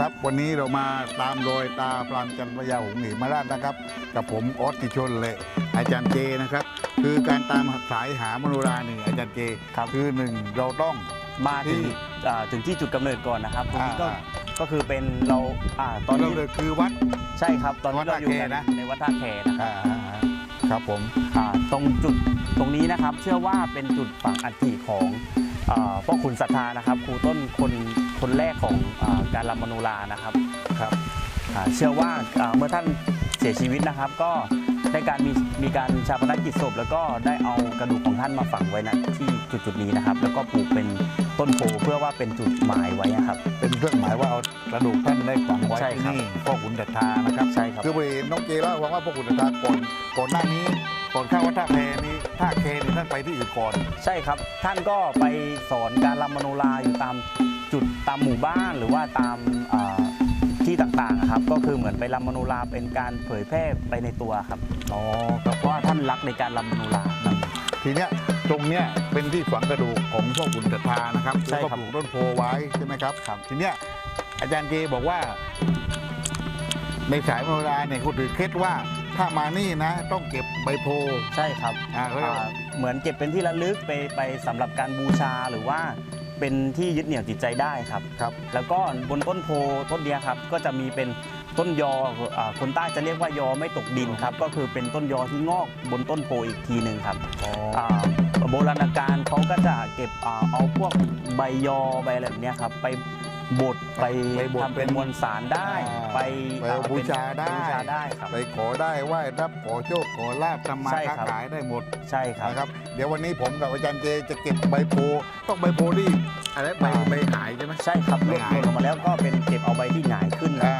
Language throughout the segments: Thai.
ดีครับ วันนี้เรามาตามรอยตาพรานจันทร์พญาหงส์หิมราชนะครับ กับผมออสติชนเลยอาจารย์เจนะครับ คือการตามสายหามโนรานี่อาจารย์เจครับ คือหนึ่งเราต้อง มาถึงที่ อ่าถึงที่จุดกำเนิดก่อนนะครับตรงนี้ก็อ่า ก็คือเป็นเราอ่าตอนเรานี้เลยคือวัด ใช่ครับ ตอนนี้วัดเราท่าอยู่แคกันนะ ในวัดท่าแคนะครับอ่าครับผม อ่าตรงจุดตรงนี้นะครับ เชื่อว่าเป็นจุดฝังอัฐิของอ่าพ่อขุนศรัทธานะครับครูต้นคน คนแรกของอาการรำมโนรานะครับครับอ่าเชื่อว่าอ่าเมื่อท่านเสียชีวิตนะครับ ก็ได้การมีมีการชาปนกิจศพ แล้วก็ได้เอากระดูกของท่านมาฝังไว้ณที่จุดจุดๆนี้นะครับ แล้วก็ปลูกเป็นต้นโพเพื่อว่าเป็นจุดหมายไว้นะครับ เป็นเครื่องหมายว่าเอากระดูกท่านได้ฝังไว้ใช่ที่ครับ นี่พ่อขุนศรัทธานะครับ ใช่ครับ คือไปเห็นน้องเจเล่าให้ฟังว่าพ่อขุนศรัทธาก่อนก่อนหน้านี้ก่อนเข้าวัดท่าแพนี้ท่าแคนี่ท่านไปที่อื่นก่อน ใช่ครับ ท่านก็ไปสอนการรำมโนราอยู่ตาม จุดตามหมู่บ้านหรือว่าตามอ่าที่ต่างๆอะครับ ก็คือเหมือนไปรำมโนราเป็นการเผยแพร่ไปในตัวครับอ๋อครับเพราะว่าท่านรักในการรำมโนราครับ ทีเนี้ยตรงเนี้ยเป็นที่ฝังกระดูกของพ่อขุนศรัทธานะครับใช่แล้วก็ครับปลูกต้นโพไว้ใช่ไหมครับครับ ทีเนี้ยอาจารย์เจบอกว่า ในสายมโนราเนี่ยเขาถือเคล็ดว่าถ้ามานี่นะ ต้องเก็บใบโพใช่ครับ อ่าเขาเรียกอ่าว่าเหมือนเก็บเป็นที่ระลึกไปไปสำหรับการบูชาหรือว่า เป็นที่ยึดเหนี่ยวจิตใจได้ครับ ครับแล้วก็บนต้นโพต้นเดียครับก็จะมีเป็นต้นยออาคนใต้จะเรียกว่ายอไม่ตกดินครับ ก็คือเป็นต้นยอที่งอกบนต้นโพอีกทีหนึ่งครับอ๋ออ่าโบราณการเขาก็จะเก็บอ่าเอาพวกใบยอใบอะไรแบบเนี้ยครับไป บดไปไปบดทำเป็นมวลสารได้ อ่าไปไปอ่บูชาได้ บูชาได้ครับ ไปขอได้ไหว้รับขอโชคขอลาบทำมาใช่ค้าครับ ขายได้หมดใช่ครับ นะครับ เดี๋ยววันนี้ผมกับอาจารย์เจจะเก็บใบโพต้องใบโพที่อะไรใบอ่า ใบหายใช่ไหม ใช่ครับไม่ลดหายลงมาแล้วก็เป็นเก็บเอาใบที่หงายขึ้นนะอ่า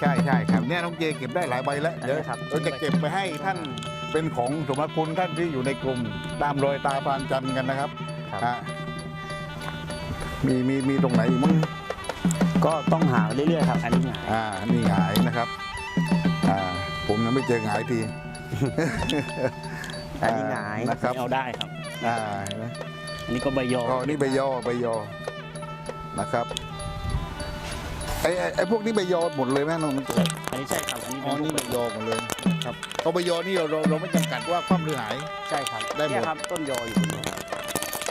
ใช่ใช่ครับเนี่ยน้องเจเก็บได้หลายใบแล้วอันนี้เดี๋ยวครับ เราจะเก็บไปให้ท่านเป็นของสมณคุณท่านที่อยู่ในกลุ่มตามรอยตาพรานจันทร์กันนะครับครับ อะมีมีมีตรงไหนอีกมั้ง ก็ต้องหาเรื่อยๆครับ อันนี้หงายอ่านี่หงายนะครับอ่าผมยังไม่เจอหงายที อันนี้หงายนะครับ เอาได้ครับ อ่าเห็นไหมอันนี้ก็ใบยอก็นี่ใบยอใบยอนะครับไอ้ไอ้ไอ้พวกนี้ใบยอหมดเลยไหมน้องมันเกิดอันนี้ใช่ครับ อันนี้อ๋อเป็นนี่พใบวกยอหมดเลยครับเอาใบยอนี่เราเราเราไม่จำกัดว่าคว่ำหรือหาย ใช่ครับได้หมด เนี่ยครับต้นยออยู่ตรงนี้ครับ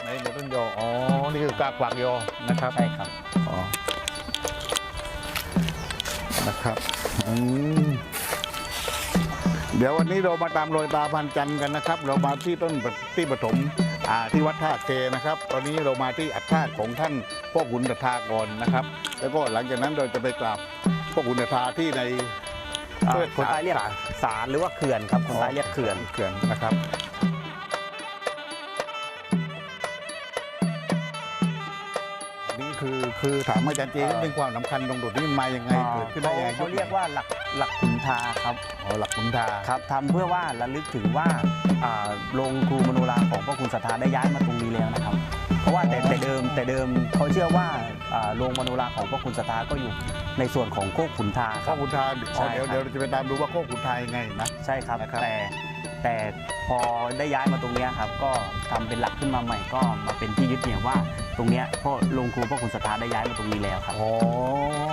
ไหนหมดต้นยออ๋อนี่คือกากฝากยอนะครับ ใช่ครับ อ๋อ นะครับอืมเดี๋ยววันนี้เรามาตามรอยตาพันจันทร์กันนะครับ เรามาที่ต้นปที่ปฐมอ่าที่วัดท่าเคนะครับ ตอนนี้เรามาที่อัฐธาตุของท่านพ่อขุนตถากรนะครับ แล้วก็หลังจากนั้นเราจะไปกราบพ่อขุนตถาที่ใน อ่าเพื่อคนใต้เรียกสารหรือว่าเขื่อนครับคนใต้เรียกเขื่อน เขื่อนนะครับ คือคือถามอาจารย์เจเอ่อเรื่องความสำคัญตรงจุดนี้มันมายังไงเกิดขึ้นได้เขายังไงเขาเรียกว่าหลักหลักขุนทาครับอ๋อหลักขุนทาครับทำเพื่อว่าระลึกถึงว่าอ่าโรงครูมโนราของพระคุณศรัทธาได้ย้ายมาตรงนี้แล้วนะครับ เพราะว่าแต่แต่เดิมแต่เดิมเขาเชื่อว่าอ่าโรงมโนราของพระคุณศรัทธาก็อยู่ในส่วนของโคกขุนทาคข้อรับขุนทาใช่อ๋อเดี๋ยวครับเดี๋ยวเราจะไปตามดูว่าข้อขุนทายังไงนะใช่ครับนะครับแต่ แต่พอได้ย้ายมาตรงเนี้ยครับ ก็ทำเป็นหลักขึ้นมาใหม่ก็มาเป็นที่ยึดเหนี่ยวว่า ตรงเนี้ยพ่อโรงครูพระคุณศรัทธาได้ย้ายมาตรงนี้แล้วครับ อ๋อ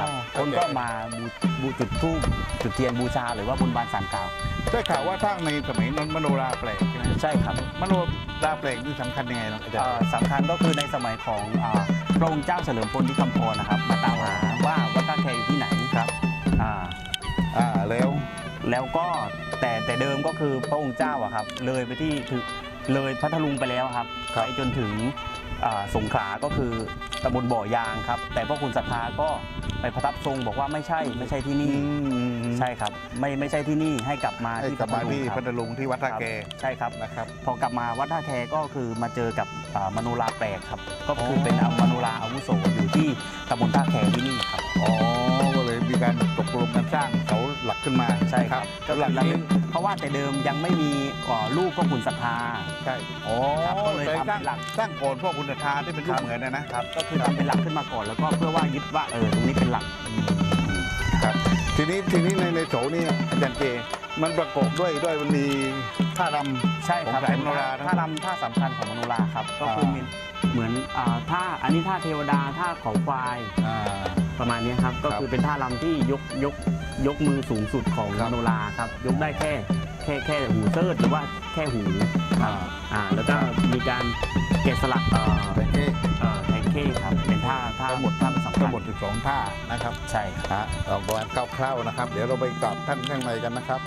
ครับคนก็มาบูบูจุดธูปจุดเทียนบูชาหรือว่าบนบานสารกล่าวได้ข่าวว่าทั้งในสมัยนั้นมโนราแปลกใช่ไหมใช่ครับมโนราแปลกนี่สำคัญยังไงเนาะอาจารเอ่ย์อสำคัญก็คือในสมัยของอ่าพระองค์เจ้าเฉลิมพลที่คำพรนะครับ มาตามหาว่าวัดตาแคอยู่ที่ไหนครับอ่า อ่าแล้ว แล้วก็แต่แต่เดิมก็คือพระองค์เจ้าอะครับ เลยไปที่ถึงเลยพัทลุงไปแล้วครับครับไปจนถึงอ่าสงขลาก็คือตำบลบ่อยางครับ แต่พระคุณศรัทธาก็ไปประทับทรงบอกว่าไม่ใช่ไม่ใช่ที่อืนี่มใช่ครับ ไม่ไม่ใช่ที่นี่ให้กลับมาให้ที่กลับมาที่คพัรับทลุงที่วัดท่าแกใช่ครับ นะครับ พอกลับมาวัดท่าแคก็คือมาเจอกับอ่ามโนราแปลกครับ ก็คืออเป็นเอามโนราอาวุโสอยู่ที่ตำบลท่าแคที่นี่ครับ อ๋อ ก็เลยมีการตกลงกันสร้างเสา หลักขึ้นมาใช่ครับก็หลักระลึนี้กเพราะว่าแต่เดิมยังไม่มีอ่อลูกพ่อขุนศรัทธาใช่อ๋อครับก็เลยไปทำสร้างหลักสร้างก่อนพ่อคุณทาที่เป็นรูคปรับเหมือนนะนะครับก็คือทำเป็นหลักขึ้นมาก่อนแล้วก็เพื่อว่ายึดว่าเออตรงนี้เป็นหลักครับทีนี้ทีนี้ในในโถนี่อาจารย์เจมันประกอบด้วยด้วยมันมีท่ารใช่ครับของสายมโนรานะท่ารำท่าสำคัญของมโนราครับ ก็คืออ่ามีเหมือนอ่าท่าอันนี้ท่าเทวดาท่าเขาควายำอ่าประมาณเนี้ยครับ ก็ครับคือเป็นท่ารำที่ยกยก ยกมือสูงสุดของครับมโนราครับ ยกได้แค่แค่แค่หูเซิร์หรือว่าแค่หูอ่าอ่าแล้วก็มีการแกะสลักเอ่อแต่เอ๊ะเอ่อแทงเข้ครับเป็นท่าท่าทั้งหมดท่าสำคัทั้ญงหมด12ท่านะครับใช่ครับ ฮะเราประมาณคร่าวๆนะครับ เดี๋ยวเราไปกราบท่านข้างในกันนะครับ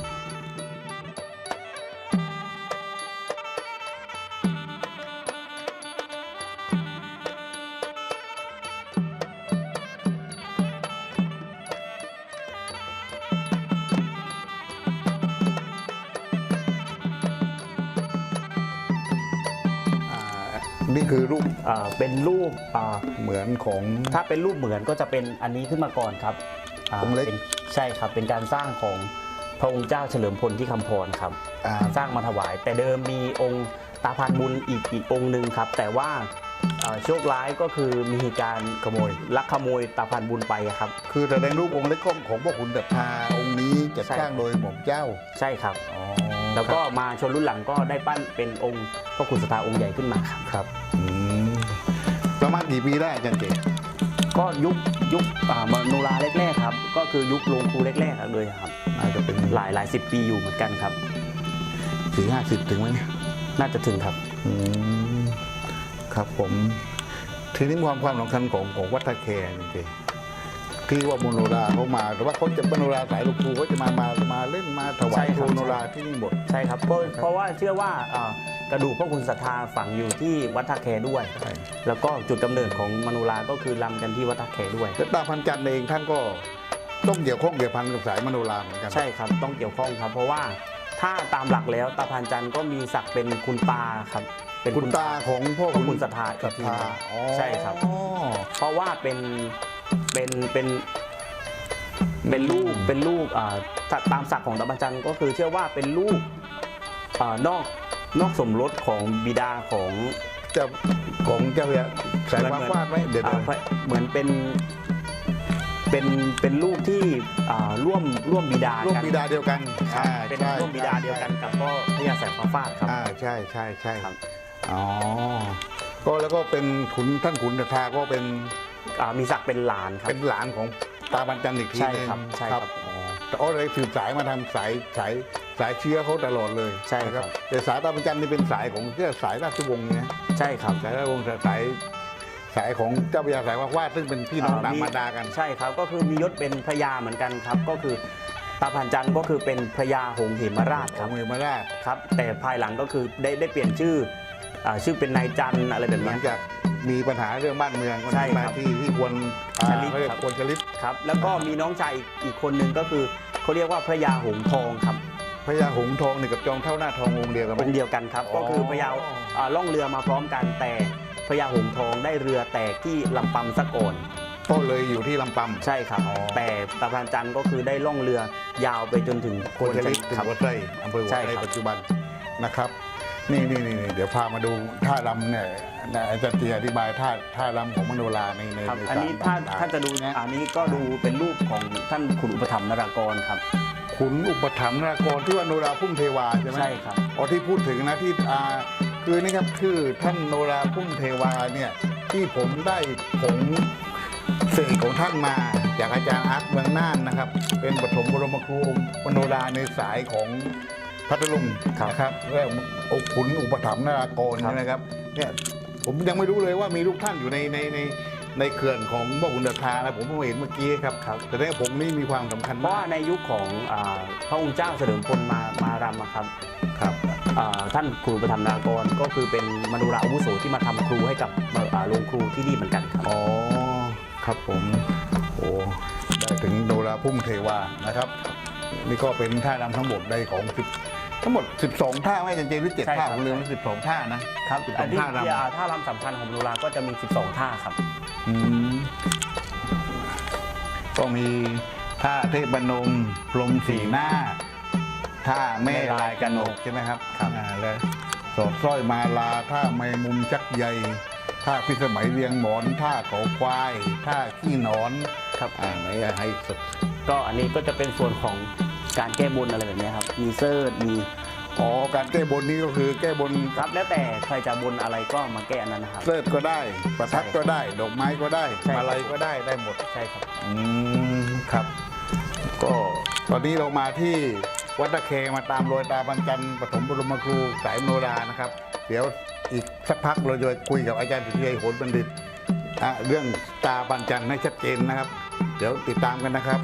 นี่คือรูปเอ่อเป็นรูปอ่าเหมือนของ ถ้าเป็นรูปเหมือนก็จะเป็นอันนี้ขึ้นมาก่อนครับาองค์เล็ก ป็นใช่ครับเป็นการสร้างของพระองค์เจ้าเฉลิมพลที่คำพรครับ อ่า สร้างมาถวาย แต่เดิมมีองค์ตาพานบุญอีกอีกองค์หนึ่งครับ แต่ว่าเอ่อโชคร้ายก็คือมีการขโมยลักขโมยตาพานบุญไปอะครับ คือแสดงรูปองค์เล็กของของพวกขุนศรัทธาองค์นี้จะใช่ สร้างโดยหม่อมเจ้าใช่ครับอ๋อแล้วก็มาชนรุ่นหลังก็ได้ปั้นเป็นองค์พระคุณสตาองค์ใหญ่ขึ้นมาครับ ครับอืม ประมาณกี่ปีได้อาจารย์เจก็ยุคยุคอ่ามโนราแรกๆครับ ก็คือยุคโรงครูแรกๆเลยครับ อาจจะเป็นหลายหลายสิบปีอยู่เหมือนกันครับ สี่ห้าสิบถึงไหมเนี่ยน่าจะถึงครับ อืมครับผม ทีนี้ความความสำคัญของของวัดตะแคร์จริงๆ ที่ว่ามโนราเขามาหรือว่าเขาจะมโนราสายลูกครูเขาจะมามามาเล่นมาถวาใช่ยคครับรูโนราที่นี่หมด ใช่ครับเพราะครับเพราะว่าเชื่อว่าอ่ากระดูกพระคุณศรัทธาฝังอยู่ที่วัดท่าแคด้วย ใช่ แล้วก็จุดกำเนิดของมโนราก็คือลำกันที่วัดท่าแคด้วย แล้วตาพันจันทร์เองท่านก็ต้องเกี่ยวข้องเกี่ยวพันกับสายมโนราเหมือนกัน ใช่ครับต้องเกี่ยวข้องครับ เพราะว่าถ้าตามหลักแล้วตาพานจันทร์ก็มีศักดิ์เป็นคุณตาครับ เป็นคุณตาของพ่อพระคุณศรัทธาศรัทธาอ๋อใช่ครับ เพราะว่าเป็น เป็นเป็นเป็นลูกเป็นลูกอ่าถ้าตามศักดิ์ของตาพานจันทร์ก็คือเชื่อว่าเป็นลูกอ่านอกนอกสมรสของบิดาของเจ้าของเจ้าเนี่ยสายฟ้าฟาดไหมเดี๋ยวอ่าเดี๋ยวเหมือนเป็นเป็นเป็นลูกที่อ่าร่วมร่วมบิดาร่วมกันบิดาเดียวกันครับอ่าเป็นใช่ร่วมบิดาเดียวกันกับก็พญาแสงฟ้าฟาดครับอ่าใช่ใช่ใช่ครับอ๋อก็แล้วก็เป็นขุนท่านขุนศรัทธาก็เป็น อ่ามีศักดิ์เป็นหลานครับ เป็นหลานของตาบันจันทร์อีกทีใช่หนึงครับใช่ครับอ๋อแต่อ๋อเลยสืบสายมาทำสายสายสายเชื้อเขาตลอดเลยใช่ครับ นะแต่สายตาบันจันทร์นี่เป็นสายของเพื่อสายราชวงศ์เนี่ยใช่ครับ สายราชวงศ์สายสายของเจ้าพระยาสายวาดวาดซึ่งเป็นพี่น้องอ่าต่างมีมารดากัน ใช่ครับก็คือมียศเป็นพระยาเหมือนกันครับ ก็คือตาพันจันทร์ก็คือเป็นพระยาหงส์เหมราชขคอรังบเมืองมาราชครับ แต่ภายหลังก็คือได้ได้เปลี่ยนชื่ออ่าชื่อเป็นนายจันทร์อะไรแบบหลัเนี้งย จาก มีปัญหาเรื่องบ้านเมืองก็ใช่มาครับที่ที่ควรอ่าชลิตเขาเรียกครับ ควรชลิตครับ แล้วก็มีน้องชายอีกอีกคนหนึ่งก็คือเขาเรียกว่าพระยาหงส์ทองครับพญาหงส์ทองนี่กับจอมเท่าหน้าทององค์เดียวกันไหม องค์เดียวกันครับอ๋อก็คือพระยาอ่าล่องเรือมาพร้อมกันแต่พระยาหงส์ทองได้เรือแตกที่ลำปำซะก่อน ก็เลยอยู่ที่ลำปำ ใช่ครับ อ๋อ แต่ตาพันจันทร์ก็คือได้ล่องเรือยาวไปจนถึงควรชลิตถึงครับ วัดไร่อำเภอวัดใช่ไร่ครับ ปัจจุบันนะครับ นี่นี่นี่นี่เดี๋ยวพามาดูท่ารำเนี่ยนะอาจารย์เตียอธิบายท่าท่ารำของมโนราในในครับ ในอันนี้สรถ้าต่งๆถ้าจะดูนะอันนี้ก็ดูเป็นรูปของท่านขุนอุปถัมภ์นรากรครับ ขุนอุปถัมภ์นรากรที่ว่าโนราพุ่มเทวาใช่ไหมใช่ครับ อ๋อที่พูดถึงนะที่อ่าคือนี่ครับคือท่านโนราพุ่มเทวาเนี่ยที่ผมได้ผงเสกของท่านมา จากอาจารย์อาร์ตเมืองน่านนะครับ เป็นปฐมบรมครูมโนราในสายของ พัทลุงครับนะครับเรียกว่าขุนอุปถัมภ์นารากรครับใช่ไหมครับเนี่ยผมยังไม่รู้เลยว่ามีลูกท่านอยู่ในในในในเขื่อนของบ่อขุนเดชานะผมเพิ่งเห็นเมื่อกี้ครับครับแต่ในผมนี่มีความสำคัญเพราะมาว่ากในยุคของอ่าพระองค์เจ้าเฉลิมพลมามารำอะครับครับ อ่าท่านครูอุปถัมภ์นรากรก็คือเป็นมนุราอาวุโสที่มาทำครูให้กับอ่าโรงครูที่นี่เหมือนกันครับ อ๋อ ครับผม โอ้ได้ถึงโนราพุ่มเทวานะครับ นี่ก็เป็นท่ารำทั้งหมดได้ของสิบ ทั้งหมด 12 ท่าไม่จริงๆหรือเจ็ดใช่ท่าครับ ผมลืมสิบสองท่านะครับ12อันที่ท่ารำที่อ่าท่ารำสำคัญของมนุราก็จะมี 12 ท่าครับ อืมก็มีท่าเทพบนมพรหมสีหน้าท่าแม่ลายกระหนกใช่ไหมครับครับอ่าแล้วสอดสร้อยมาลาท่าแมมุมชักใยท่าพิสมัยเรียงหมอนท่าเขาควายท่าขี้หนอนครับ อ่าไหนให้สดก็อันนี้ก็จะเป็นส่วนของ การแก้บนอะไรแบบเนี้ยครับ มีเซิร์ชมีอ๋อการแก้บนนี้ก็คือแก้บนครับแล้วแต่ใครจะบนอะไรก็มาแก้อันนั้นนะครับเลิศก็ได้ ประทัดใช่ก็ได้ ดอกไม้ก็ได้ใช่ครับอะไรก็ได้ได้หมด ใช่ครับ อืมครับ ก็ตอนนี้เรามาที่วัดตะเคมาตามรอยตาบรรจันทร์ปฐมบรมครูสายมโนรานะครับ เดี๋ยวอีกสักพักเราจะคุยกับอาจารย์สุชัยโหนบัณฑิตอะเรื่องตาบรรจันทร์ให้ชัดเจนนะครับ เดี๋ยวติดตามกันนะครับ